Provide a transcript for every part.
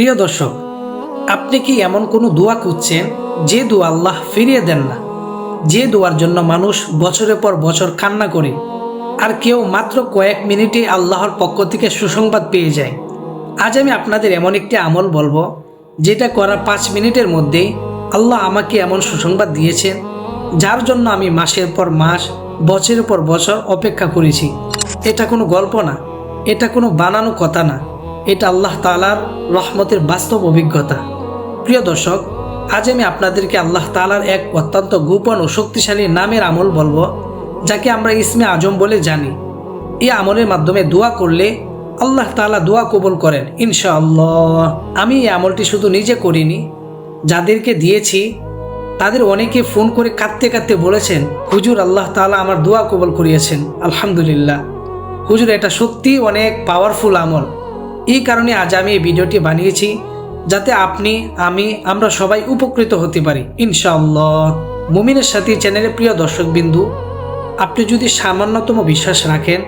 প্রিয় দর্শক, আপনি কি এমন কোনো দোয়া খুঁজছেন? যে দোয়া আল্লাহ ফিরিয়ে দেন না। যে দোয়ার জন্য মানুষ বছরের পর বছর কান্না করে, আর কেউ মাত্র কয়েক মিনিটে আল্লাহর পক্ষ থেকে সুসংবাদ পেয়ে যায়। আজ আমি আপনাদের এমন একটি আমল বলব, যেটা করার পাঁচ মিনিটের মধ্যেই আল্লাহ আমাকে এমন সুসংবাদ দিয়েছেন, যার জন্য আমি মাসের পর মাস, বছরের পর বছর অপেক্ষা করেছি। এটা কোনো গল্প না, এটা কোনো বানানো কথা না। এটা আল্লাহ তালার রহমতের বাস্তব অভিজ্ঞতা। প্রিয় দর্শক, আজ আমি আপনাদেরকে আল্লাহ তালার এক অত্যন্ত গোপন ও শক্তিশালী নামের আমল বলব, যাকে আমরা ইসমে আজম বলে জানি। এই আমলের মাধ্যমে দোয়া করলে আল্লাহ তালা দোয়া কবুল করেন, ইনশাআল্লাহ। আমি এই আমলটি শুধু নিজে করিনি, যাদেরকে দিয়েছি, তাদের অনেকে ফোন করে কাঁদতে কাঁদতে বলেছেন, হুজুর, আল্লাহ তাআলা আমার দোয়া কবল করিয়েছেন, আলহামদুলিল্লাহ। হুজুর, এটা সত্যি অনেক পাওয়ারফুল আমল। এই কারণে আজ আমি এই ভিডিওটি বানিয়েছি যাতে আপনি, আমি, আমরা সবাই উপকৃত হতে পারি। ইনশাআল্লাহ। মুমিনের সাথে চ্যানেলের প্রিয় দর্শকবিন্দু, আপনি যদি সামান্যতম বিশ্বাস রাখেন,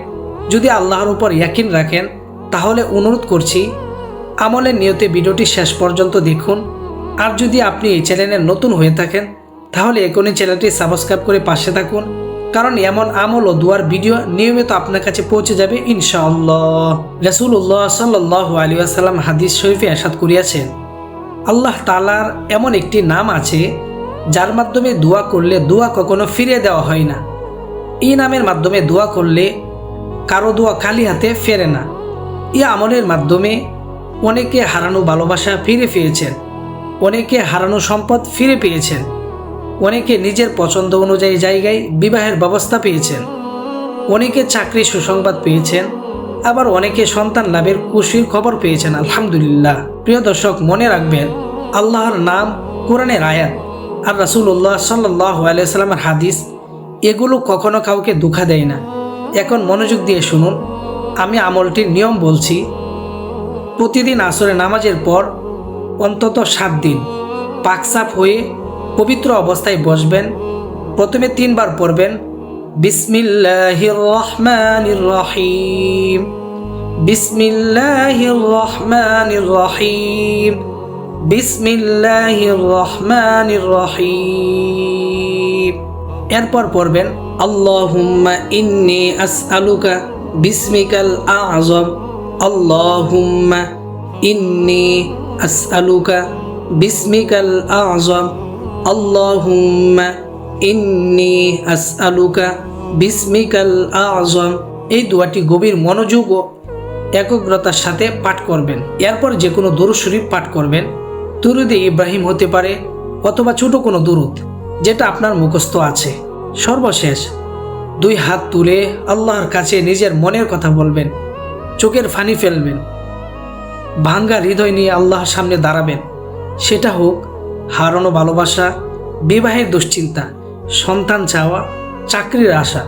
যদি আল্লাহর উপর ইয়াকিন রাখেন, তাহলে অনুরোধ করছি, আমলের নিয়তে ভিডিওটি শেষ পর্যন্ত দেখুন। আর যদি আপনি এই চ্যানেলে নতুন হয়ে থাকেন, তাহলে এখনই চ্যানেলটি সাবস্ক্রাইব করে পাশে থাকুন। কারণ এমন আমল ও দুয়ার ভিডিও নিয়মিত আপনার কাছে পৌঁছে যাবে, ইনশাআল্লাহ। রসুল্লাহ সাল্লাহ আলী আসাল্লাম হাদিস শরীফে আসাদ করিয়াছেন, আল্লাহ তালার এমন একটি নাম আছে, যার মাধ্যমে দোয়া করলে দোয়া কখনো ফিরিয়ে দেওয়া হয় না। এই নামের মাধ্যমে দোয়া করলে কারও দোয়া খালি হাতে ফেরে না। এই আমলের মাধ্যমে অনেকে হারানো ভালোবাসা ফিরে পেয়েছেন, অনেকে হারানো সম্পদ ফিরে পেয়েছেন। অনেকে নিজের পছন্দ অনুযায়ী জায়গায় বিবাহের ব্যবস্থা পেয়েছেন। অনেকে চাকরি সুসংবাদ পেয়েছেন, আবার অনেকে সন্তান লাভের খুশির খবর পেয়েছেন, আলহামদুলিল্লাহ। প্রিয় দর্শক, মনে রাখবেন, আল্লাহর নাম কোরআনের আয়াত আর রাসুল্লাহ সাল্লাহ আলাইসাল্লামের হাদিস এগুলো কখনো কাউকে দুঃখা দেয় না। এখন মনোযোগ দিয়ে শুনুন, আমি আমলটির নিয়ম বলছি, প্রতিদিন আসরে নামাজের পর অন্তত সাত দিন পাকসাপ হয়ে পবিত্র অবস্থায় বসবেন, প্রথমে তিনবার পড়বেন রহিম রহিম রহিম। এরপর পড়বেন, আল্লাহুম্মা ইন্নি আসআলুকা আল্লাহুম্মা ইন্নি আসআলুকা বিসমিকাল আযম আল্লাহুম্মা ইন্নি আসআলুকা বিসমিকাল আযম। এই দোয়াটি গভীর মনোযোগ ও একগ্রতার সাথে পাঠ করবেন। এরপর যে কোনো দরুদ শরীফ পাঠ করবেন। দুরুদে ইব্রাহিম হতে পারে অথবা ছোট কোনো দুরুদ, যেটা আপনার মুখস্থ আছে। সর্বশেষ, দুই হাত তুলে আল্লাহর কাছে নিজের মনের কথা বলবেন। চোখের ফানি ফেলবেন। ভাঙ্গা হৃদয় নিয়ে আল্লাহর সামনে দাঁড়াবেন। সেটা হোক হারানো ভালোবাসা, বিবাহের দুশ্চিন্তা, সন্তান চাওয়া, চাকরির আশা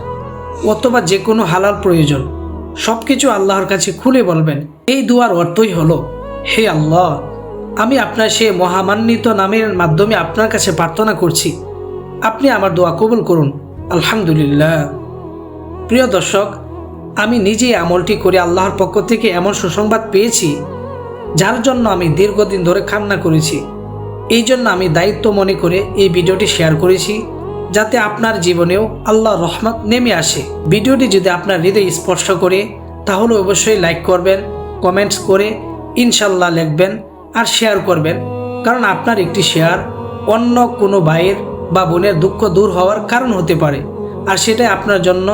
অথবা যে কোনো হালাল প্রয়োজন সব কিছু আল্লাহর কাছে খুলে বলবেন, এই দুয়ার অর্থই হলো, হে আল্লাহ, আমি আপনার সে মহামান্বিত নামের মাধ্যমে আপনার কাছে প্রার্থনা করছি, আপনি আমার দোয়া কবুল করুন, আলহামদুলিল্লাহ। প্রিয় দর্শক, আমি নিজেই আমলটি করে আল্লাহর পক্ষ থেকে এমন সুসংবাদ পেয়েছি, যার জন্য আমি দীর্ঘদিন ধরে কান্না করেছি। এই জন্য আমি দায়িত্ব মনে করে এই ভিডিওটি শেয়ার করেছি, যাতে আপনার জীবনেও আল্লাহ রহমত নেমে আসে। ভিডিওটি যদি আপনার হৃদয় স্পর্শ করে, তাহলে অবশ্যই লাইক করবেন, কমেন্টস করে ইনশাল্লাহ লিখবেন আর শেয়ার করবেন, কারণ আপনার একটি শেয়ার অন্য কোনো ভাইয়ের বা বোনের দুঃখ দূর হওয়ার কারণ হতে পারে। আর সেটাই আপনার জন্য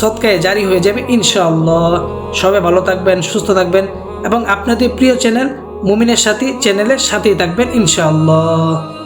সৎকায় জারি হয়ে যাবে ইনশাআল্লাহ। সবাই ভালো থাকবেন, সুস্থ থাকবেন এবং আপনাদের প্রিয় চ্যানেল মুমিনের সাথে চ্যানেলের সাথেই থাকবেন ইনশাআল্লাহ।